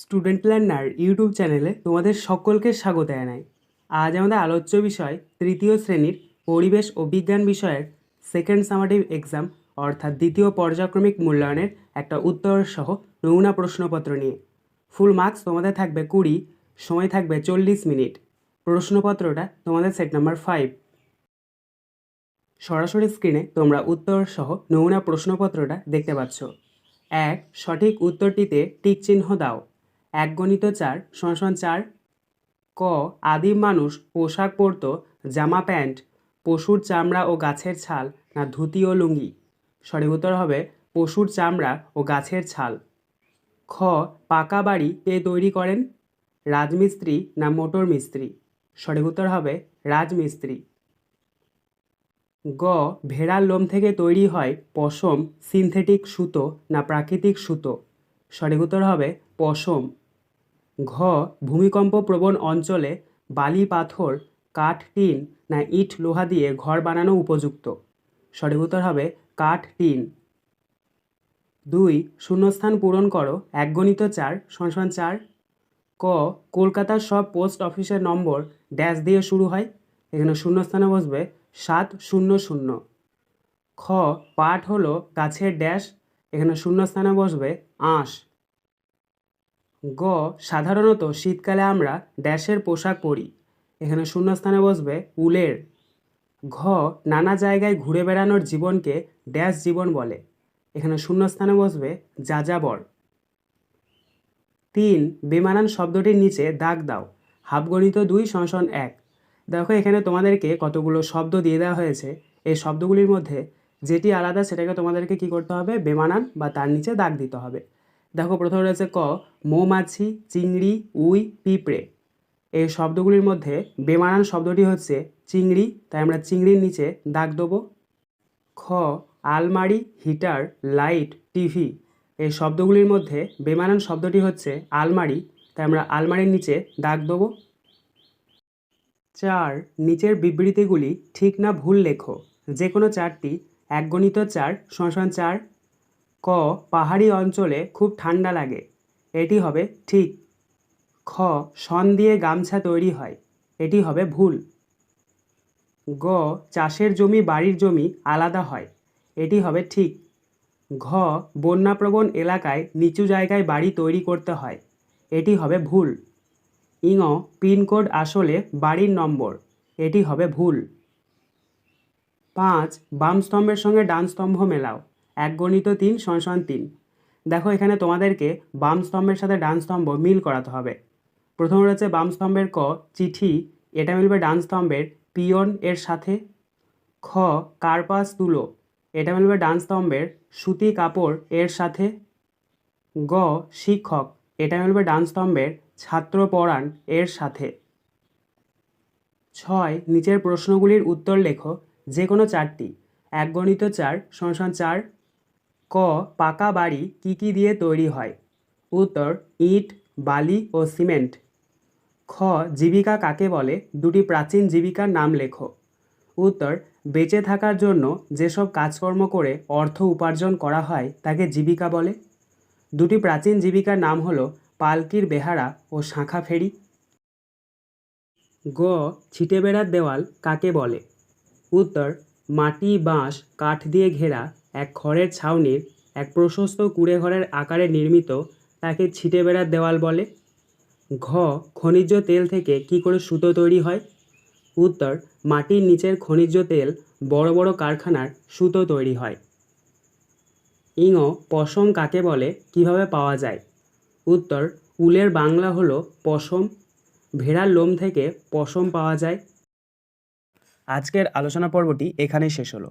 Student learner YouTube চ্যানেলে তোমাদের সকলকে স্বাগত জানাই। আজ আমাদের আলোচ্য বিষয় তৃতীয় শ্রেণির পরিবেশ ও বিজ্ঞান বিষয়ের সেকেন্ড সামাটিভ এক্সাম অর্থাৎ দ্বিতীয় পর্যায়ক্রমিক মূল্যায়নের একটা উত্তর সহ নমুনা প্রশ্নপত্র নিয়ে। ফুল মার্কস তোমাদের থাকবে কুড়ি, সময় থাকবে চল্লিশ মিনিট। প্রশ্নপত্রটা তোমাদের সেট নাম্বার ফাইভ সরাসরি স্ক্রিনে তোমরা উত্তর সহ নমুনা প্রশ্নপত্রটা দেখতে পাচ্ছ। এক, সঠিক উত্তরটিতে টিক চিহ্ন দাও। এক গণিত চার সমান চার। ক, আদিম মানুষ, পোশাক পরত, জামা প্যান্ট, পশুর চামড়া ও গাছের ছাল না ধুতি ও লুঙ্গি। সঠিক উত্তর হবে পশুর চামড়া ও গাছের ছাল। খ, পাকা বাড়ি কে তৈরি করেন? রাজমিস্ত্রি না মোটর মিস্ত্রি? সঠিক উত্তর হবে রাজমিস্ত্রি। গ, ভেড়ার লোম থেকে তৈরি হয় পশম, সিনথেটিক সুতো না প্রাকৃতিক সুতো? সঠিক উত্তর হবে পশম। ঘ, ভূমিকম্প প্রবণ অঞ্চলে বালি, পাথর, কাঠ, টিন না ইট, লোহা দিয়ে ঘর বানানো উপযুক্ত। সঠিক উত্তর হবে কাঠ, টিন। দুই, শূন্যস্থান পূরণ করো এক গণিত চার, সমান চার। ক, কলকাতার সব পোস্ট অফিসের নম্বর ড্যাশ দিয়ে শুরু হয়, এখানে শূন্যস্থানে বসবে সাত, শূন্য শূন্য। খ পাট হলো গাছের ড্যাশ, এখানে শূন্যস্থানে বসবে আঁশ। গ, সাধারণত শীতকালে আমরা ড্যাশের পোশাক পরি। এখানে শূন্যস্থানে বসবে উলের। ঘ, নানা জায়গায় ঘুরে বেড়ানোর জীবনকে ড্যাশ জীবন বলে। এখানে শূন্যস্থানে বসবে যাযাবর। তিন, বেমানান শব্দটির নিচে দাগ দাও। হাফগণিত দুই সংশন এক। দেখো, এখানে তোমাদেরকে কতগুলো শব্দ দিয়ে দেওয়া হয়েছে। এই শব্দগুলির মধ্যে যেটি আলাদা, সেটাকে তোমাদেরকে কি করতে হবে? বেমানান বা তার নিচে দাগ দিতে হবে। দেখো, প্রথমে রয়েছে ক মৌমাছি চিংড়ি, উই, পিঁপড়ে। এই শব্দগুলির মধ্যে বেমানান শব্দটি হচ্ছে চিংড়ি, তাই আমরা চিংড়ির নিচে দাগ দেবো। খ, আলমারি, হিটার, লাইট, টিভি। এই শব্দগুলির মধ্যে বেমানান শব্দটি হচ্ছে আলমারি, তাই আমরা আলমারির নিচে দাগ দেবো। চার, নিচের বিবৃতিগুলি ঠিক না ভুল লেখো। যে কোনো চারটি এক গণিত চার সমান চার ক, পাহাড়ি অঞ্চলে খুব ঠান্ডা লাগে। এটি হবে ঠিক। খ, শন দিয়ে গামছা তৈরি হয়। এটি হবে ভুল। গ, চাষের জমি, বাড়ির জমি আলাদা হয়। এটি হবে ঠিক। ঘ, বন্যাপ্রবণ এলাকায় নিচু জায়গায় বাড়ি তৈরি করতে হয়। এটি হবে ভুল। ইঙ, পিনকোড আসলে বাড়ির নম্বর। এটি হবে ভুল। পাঁচ, বাম স্তম্ভের সঙ্গে ডান স্তম্ভ মেলাও। এক গণিত তিন সমান তিন। দেখো এখানে তোমাদেরকে বাম স্তম্ভের সাথে ডান স্তম্ভ মিল করাতে হবে। প্রথম রয়েছে বাম স্তম্ভের ক, চিঠি। এটা মিলবে ডান স্তম্ভের পিয়ন এর সাথে। খ, কার্পাস, তুলো। এটা মিলবে ডান স্তম্ভের সুতি কাপড় এর সাথে। গ, শিক্ষক। এটা মিলবে ডান স্তম্ভের ছাত্র পড়ান এর সাথে। ছয়, নিচের প্রশ্নগুলির উত্তর লেখো যে কোনো চারটি। এক গণিত চার সমান চার। ক, পাকা বাড়ি কী কী দিয়ে তৈরি হয়? উত্তর, ইট, বালি ও সিমেন্ট। খ, জীবিকা কাকে বলে? দুটি প্রাচীন জীবিকার নাম লেখো। উত্তর, বেঁচে থাকার জন্য যেসব কাজকর্ম করে অর্থ উপার্জন করা হয় তাকে জীবিকা বলে। দুটি প্রাচীন জীবিকার নাম হলো পালকির বেহারা ও শাঁখা ফেরি। গ, ছিটে বেড়ার দেওয়াল কাকে বলে? উত্তর, মাটি, বাঁশ, কাঠ দিয়ে ঘেরা এক খড়ের ছাউনির এক প্রশস্ত কুড়ে ঘরের আকারে নির্মিত তাকে ছিটে বেড়ার দেওয়াল বলে। ঘ, খনিজ তেল থেকে কি করে সুতো তৈরি হয়? উত্তর, মাটির নিচের খনিজ তেল বড় বড় কারখানার সুতো তৈরি হয়। ইঙ, পশম কাকে বলে? কীভাবে পাওয়া যায়? উত্তর, উলের বাংলা হলো পশম। ভেড়ার লোম থেকে পশম পাওয়া যায়। আজকের আলোচনা পর্বটি এখানেই শেষ হলো।